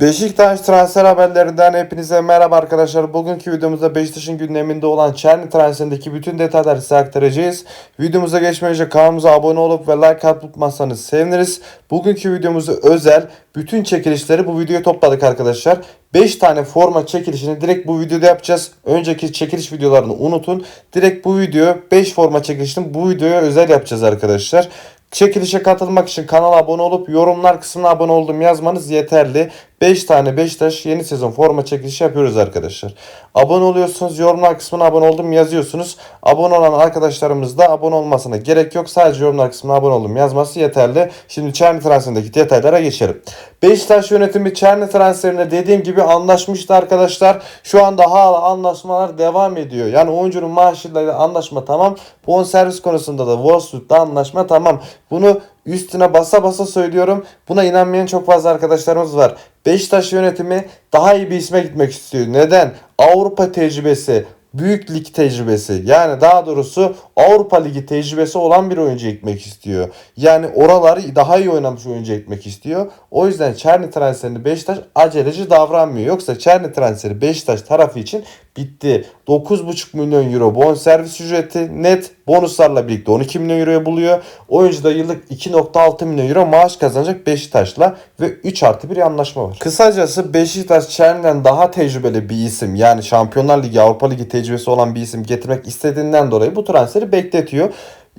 Beşiktaş transfer haberlerinden hepinize merhaba arkadaşlar. Bugünkü videomuzda Beşiktaş'ın gündeminde olan Çerni transferindeki bütün detayları size aktaracağız. Videomuza geçmeden önce kanalımıza abone olup ve like atıp tutmazsanız seviniriz. Bugünkü videomuzu özel bütün çekilişleri bu videoya topladık arkadaşlar. 5 tane forma çekilişini direkt bu videoda yapacağız. Önceki çekiliş videolarını unutun. Direkt bu video 5 forma çekilişini bu videoya özel yapacağız arkadaşlar. Çekilişe katılmak için kanala abone olup yorumlar kısmına abone oldum yazmanız yeterli. 5 tane Beşiktaş yeni sezon forma çekilişi yapıyoruz arkadaşlar. Abone oluyorsunuz yorumlar kısmına abone oldum yazıyorsunuz. Abone olan arkadaşlarımız da abone olmasına gerek yok. Sadece yorumlar kısmına abone oldum yazması yeterli. Şimdi Çerni transferindeki detaylara geçelim. Beşiktaş yönetimi Çerni transferinde dediğim gibi anlaşmıştı arkadaşlar. Şu anda hala anlaşmalar devam ediyor. Yani oyuncunun maaşıyla anlaşma tamam. Bonservis konusunda da Wolfsburg'da anlaşma tamam. Bunu üstüne basa basa söylüyorum. Buna inanmayan çok fazla arkadaşlarımız var. Beşiktaş yönetimi daha iyi bir isme gitmek istiyor. Neden? Avrupa tecrübesi, büyük lig tecrübesi yani daha doğrusu Avrupa Ligi tecrübesi olan bir oyuncu ekmek istiyor. Yani oraları daha iyi oynamış oyuncu ekmek istiyor. O yüzden Çerni transferini Beşiktaş aceleci davranmıyor. Yoksa Çerni transferi Beşiktaş tarafı için bitti. 9,5 milyon euro bonservis ücreti net bonuslarla birlikte 12 milyon euroya buluyor. Oyuncu da yıllık 2.6 milyon euro maaş kazanacak Beşiktaş'la ve 3 artı bir anlaşma var. Kısacası Beşiktaş Çerni'den daha tecrübeli bir isim yani Şampiyonlar Ligi Avrupa Ligi tecrübesi olan bir isim getirmek istediğinden dolayı bu transferi bekletiyor.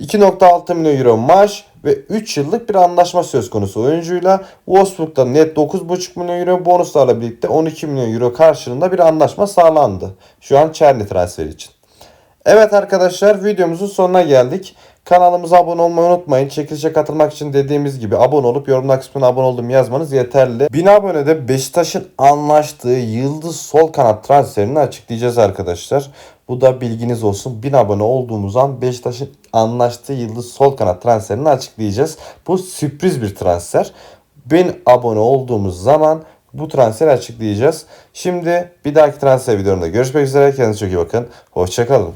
2.6 milyon euro maaş ve 3 yıllık bir anlaşma söz konusu oyuncuyla. Wolfsburg'da net 9.5 milyon euro bonuslarla birlikte 12 milyon euro karşılığında bir anlaşma sağlandı. Şu an Çerni transferi için. Evet arkadaşlar videomuzun sonuna geldik. Kanalımıza abone olmayı unutmayın. Çekilişe katılmak için dediğimiz gibi abone olup yorumlar kısmına abone oldum yazmanız yeterli. 1000 abonede Beşiktaş'ın anlaştığı Yıldız Sol Kanat transferini açıklayacağız arkadaşlar. Bu da bilginiz olsun. 1000 abone olduğumuz an Beşiktaş'ın anlaştığı Yıldız Sol Kanat transferini açıklayacağız. Bu sürpriz bir transfer. 1000 abone olduğumuz zaman bu transferi açıklayacağız. Şimdi bir dahaki transfer videomda görüşmek üzere. Kendinize çok iyi bakın. Hoşçakalın.